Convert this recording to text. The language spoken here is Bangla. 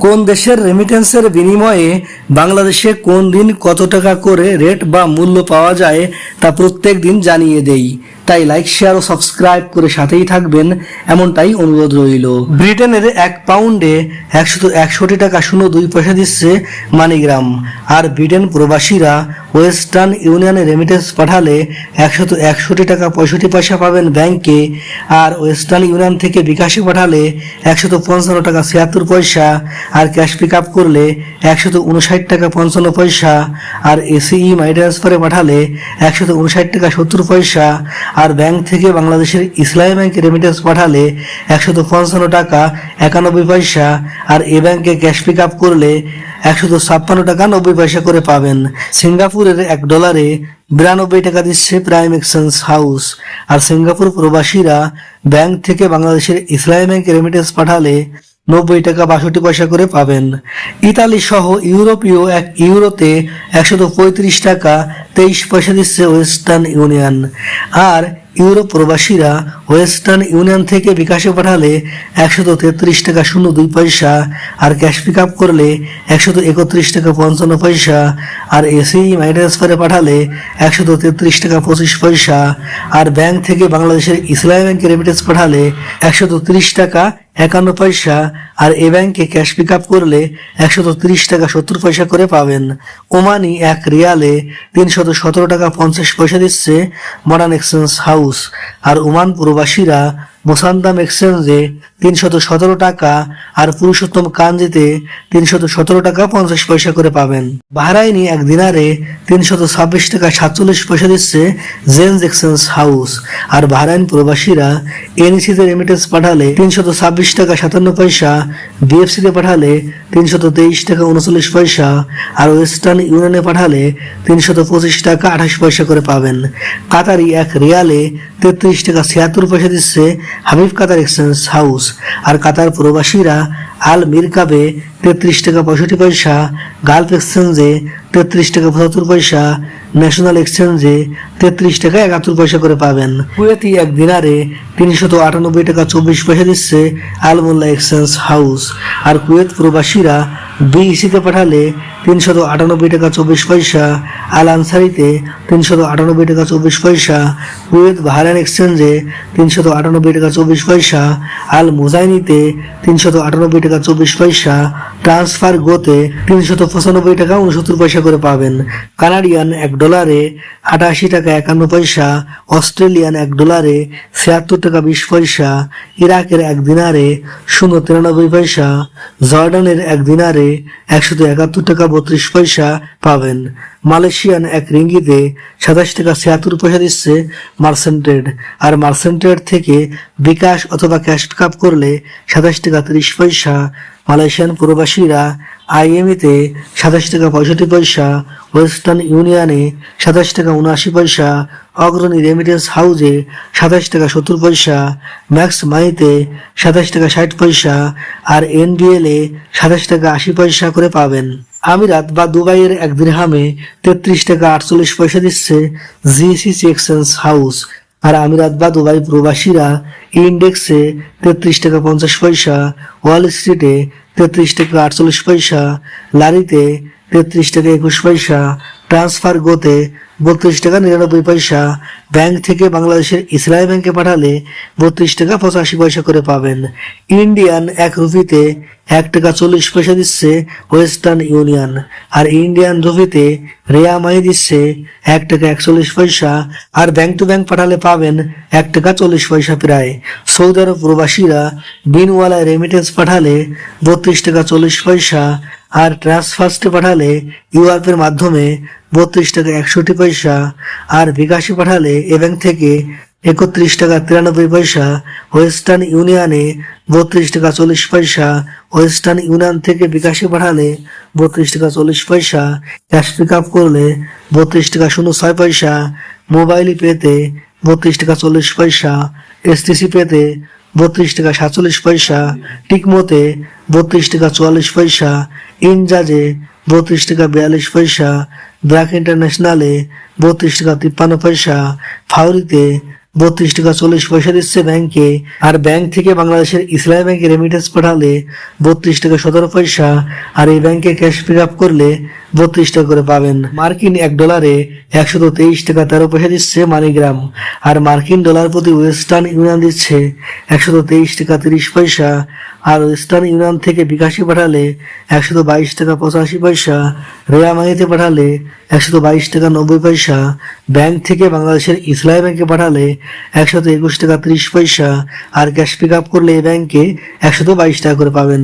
কোন দেশের রেমিটেন্সের বিনিময়ে বাংলাদেশে কোন দিন কত টাকা করে রেট বা মূল্য পাওয়া যায় তা প্রত্যেক দিন জানিয়ে দেই। তাই লাইক শেয়ার ও সাবস্ক্রাইব করে সাথেই থাকবেন। এমনটাই অনুরোধ রইল। ব্রিটেনের এক পাউন্ডে একশত একষট্টি টাকা শূন্য দুই পয়সা দিচ্ছে মানিগ্রাম। আর ব্রিটেন প্রবাসীরা ওয়েস্টার্ন ইউনিয়নে রেমিটেন্স পাঠালে একশত একষট্টি টাকা পঁয়ষট্টি পয়সা পাবেন ব্যাংকে। আর ওয়েস্টার্ন ইউনিয়ন থেকে বিকাশে পাঠালে একশত পঞ্চান্ন টাকা ছিয়াত্তর পয়সা। আর ক্যাশ পিক আপ করলে একশত উনষাট টাকা পঞ্চান্ন পয়সা। আর এসিই মাই ট্রান্সফারে পাঠালে একশত উনষাট টাকা সত্তর পয়সা। আর ব্যাংক থেকে বাংলাদেশের ইসলামী ব্যাংকে রেমিটেন্স পাঠালে একশত পঞ্চান্ন টাকা একানব্বই পয়সা আর এ ব্যাংকে ক্যাশ পিক আপ করলে একশত ছাপ্পান্ন টাকা নব্বই পয়সা করে পাবেন। সিঙ্গাপুরের এক ডলারে বিরানব্বই টাকা দিচ্ছে প্রাইম এক্সচেঞ্জ হাউস আর সিঙ্গাপুর প্রবাসীরা ব্যাংক থেকে বাংলাদেশের ইসলামী ব্যাংকে রেমিটেন্স পাঠালে নব্বই টাকা বাষট্টি পয়সা করে পাবেন। ইতালি সহ ইউরোপীয় এক ইউরোতে একশত পঁয়ত্রিশ টাকা তেইশ পয়সা দিচ্ছে ওয়েস্টার্ন ইউনিয়ন আর ইউরোপ প্রবাসীরা ওয়েস্টার্ন ইউনিয়ন থেকে বিকাশে পাঠালে একশত তেত্রিশ টাকা শূন্য দুই পয়সা, আর ক্যাশ পিক আপ করলে একশত একত্রিশ টাকা পঞ্চান্ন পয়সা, আর এসিই মাই ট্রান্সফারে পাঠালে একশত তেত্রিশ টাকা পঁচিশ পয়সা, আর ব্যাংক থেকে বাংলাদেশের ইসলামী ব্যাংকে রেমিটেন্স পাঠালে একশত তিরিশ টাকা একান্ন পয়সা আর এ ব্যাংকে ক্যাশ পিক আপ করলে একশত তিরিশ টাকা সত্তর পয়সা করে পাবেন। ওমানি এক রিয়ালে তিনশত সতেরো টাকা পঞ্চাশ পয়সা দিচ্ছে মডার্ন এক্সচেঞ্জ হাউস। আর ওমান প্রবাসীরা মোসান্দাম এক্সচেঞ্জে তিনশত সতেরো টাকা আর পুরুষোত্তম কাঞ্জিতে তিনশত সতেরো টাকা পঞ্চাশ পয়সা করে পাবেন। বাহরাইনি এক দিনারে তিনশত ছাব্বিশ টাকা সাতচল্লিশ পয়সা দিচ্ছে জেন্স এক্সচেঞ্জ হাউস। আর বাহরাইন প্রবাসীরা এনইসিতে রেমিটেন্স পাঠালে তিনশত ছাব্বিশ টাকা সাতান্ন পয়সা, বিএফসিতে পাঠালে তিনশত তেইশ টাকা উনচল্লিশ পয়সা, আর ওয়েস্টার্ন ইউনিয়নে পাঠালে তিনশত পঁচিশ টাকা আঠাশ পয়সা করে পাবেন। কাতারি এক রিয়ালে তেত্রিশ টাকা ছিয়াত্তর পয়সা দিচ্ছে হাবিব কাতার এক্সচেঞ্জ হাউস। আর কাতার প্রবাসীরা আল মিরকাবে তেত্রিশ টাকা পঁয়ষট্টি পয়সা, গালফ এক্সচেঞ্জে তেত্রিশ টাকা পঁচাত্তর পয়সা, ন্যাশনাল এক্সচেঞ্জে তেত্রিশ টাকা একাত্তর পয়সা করে পাবেন। কুয়েতি এক দিনারে তিনশত আটানব্বই টাকা চব্বিশ পয়সা দিচ্ছে আলমোল্লা এক্সচেঞ্জ হাউস। আর কুয়েত প্রবাসীরা বিইসিতে পাঠালে তিনশত আটানব্বই টাকা চব্বিশ পয়সা, আল আনসারিতে তিনশত আটানব্বই টাকা চব্বিশ পয়সা, কুয়েত বাহারান এক্সচেঞ্জে তিনশত আটানব্বই টাকা চব্বিশ পয়সা, আল মুজাইনিতে তিনশত আটানব্বই টাকা চব্বিশ পয়সা ট্রান্সফার গোতে তিনশত পঁচানব্বই টাকা উনসত্তর পয়সা করে পাবেন। কানাডিয়ান এক ডলারে আটাশি টাকা একান্ন পয়সা, অস্ট্রেলিয়ান এক ডলারে ছিয়াত্তর টাকা বিশ পয়সা, ইরাকের এক দিনারে শূন্য তিরানব্বই পয়সা, জর্ডানের এক দিনারে একশত একাত্তর টাকা বত্রিশ পয়সা পাবেন। মালয়েশিয়ান এক রিঙ্গিতে সাতাশ টাকা ছিয়াত্তর পয়সা দিচ্ছে মার্সেন্টেড। আর মার্সেন্টেড থেকে বিকাশ অথবা ক্যাশ কাপ করলে সাতাশ টাকা তিরিশ পয়সা মালয়েশিয়ান প্রবাসীরা আইএমইতে সাতাশ টাকা পঁয়ষট্টি পয়সা, ওয়েস্টার্ন ইউনিয়নে সাতাশ টাকা উনআশি পয়সা, অগ্রণী রেমিটেন্স হাউজে সাতাশ টাকা সত্তর পয়সা ম্যাক্স মাইতে সাতাশ টাকা ষাট পয়সা আর এনবিএল এ সাতাশ টাকা আশি পয়সা করে পাবেন। আমিরাত বা দুবাইয়ের এক দিরহামে তেত্রিশ টাকা আটচল্লিশ পয়সা দিচ্ছে জিসিসি এক্সচেঞ্জ হাউস আর আমিরাত বা দুবাই প্রবাসীরা ইন্ডেক্সে তেত্রিশ টাকা পঞ্চাশ পয়সা ওয়াল স্ট্রিটে তেত্রিশ টাকা আটচল্লিশ পয়সা, লারিতে তেত্রিশ টাকা একুশ পয়সা ট্রান্সফার গোতে বত্রিশ টাকা নিরানব্বই পয়সা ব্যাংক থেকে বাংলাদেশের ইসলামী ব্যাংকে পাঠালে বত্রিশ টাকা পঁচাশি পয়সা করে পাবেন। ইন্ডিয়ান এক রুপিতে এক টাকা চল্লিশ পয়সা দিচ্ছে ওয়েস্টার্ন ইউনিয়ন আর ইন্ডিয়ান রুপিতে রেয়ামাই দিচ্ছে এক টাকা একচল্লিশ পয়সা। আর ব্যাংক টু ব্যাংক পাঠালে পাবেন এক টাকা চল্লিশ পয়সা প্রায়। সৌদি আরব প্রবাসীরা বিনওয়ালা রেমিটেন্স পাঠালে বত্রিশ টাকা চল্লিশ পয়সা। আর ট্রান্সফার্স্টে পাঠালে ইউআরপের মাধ্যমে বত্রিশ টাকা একষট্টি পয়সা, আর বিকাশে পাঠালে এ ব্যাংক থেকে একত্রিশ টাকা তিরানব্বই পয়সা, ওয়েস্টার্ন ইউনিয়নে বত্রিশ টাকা চল্লিশ পয়সা, ওয়েস্টার্ন ইউনিয়ন থেকে বিকাশে পাঠালে বত্রিশ টাকা চল্লিশ পয়সা, ক্যাশ পিক আপ করলে বত্রিশ টাকা শূন্য ছয় পয়সা, মোবাইল পেতে বত্রিশ টাকা চল্লিশ পয়সা, এসটিসি পেতে বত্রিশ টাকা সাতচল্লিশ পয়সা টিকমোতে বত্রিশ টাকা চুয়াল্লিশ পয়সা, ইনজাজে বত্রিশ টাকা বিয়াল্লিশ পয়সা, ব্র্যাক ইন্টারন্যাশনালে বত্রিশ টাকা তিপ্পান্ন পয়সা, ফাউরিতে বত্রিশ টাকা চল্লিশ পয়সা দিচ্ছে ব্যাংকে। আর ব্যাংক থেকে বাংলাদেশের ইসলামী ব্যাংকে রেমিটেন্স পাঠালে বত্রিশ টাকা সতেরো পয়সা, আর এই ব্যাংকে ক্যাশ পিক আপ করলে বত্রিশ টাকা করে পাবেন। মার্কিন এক ডলারে একশত তেইশ টাকা তেরো পয়সা দিচ্ছে মানিগ্রাম। আর মার্কিন ডলার প্রতি ওয়েস্টার্ন ইউনিয়ন দিচ্ছে একশত তেইশ টাকা তিরিশ পয়সা। আর ওয়েস্টার্ন ইউনিয়ন থেকে বিকাশে পাঠালে একশত বাইশ টাকা পঁচাশি পয়সা। রেয়া মানিতে পাঠালে একশত বাইশ টাকা নব্বই পয়সা। ব্যাংক থেকে বাংলাদেশের ইসলামী ব্যাংকে পাঠালে একশত একুশ টাকা ত্রিশ পয়সা। আর ক্যাশ পিক আপ করলে এই ব্যাংকে একশত বাইশ টাকা করে পাবেন।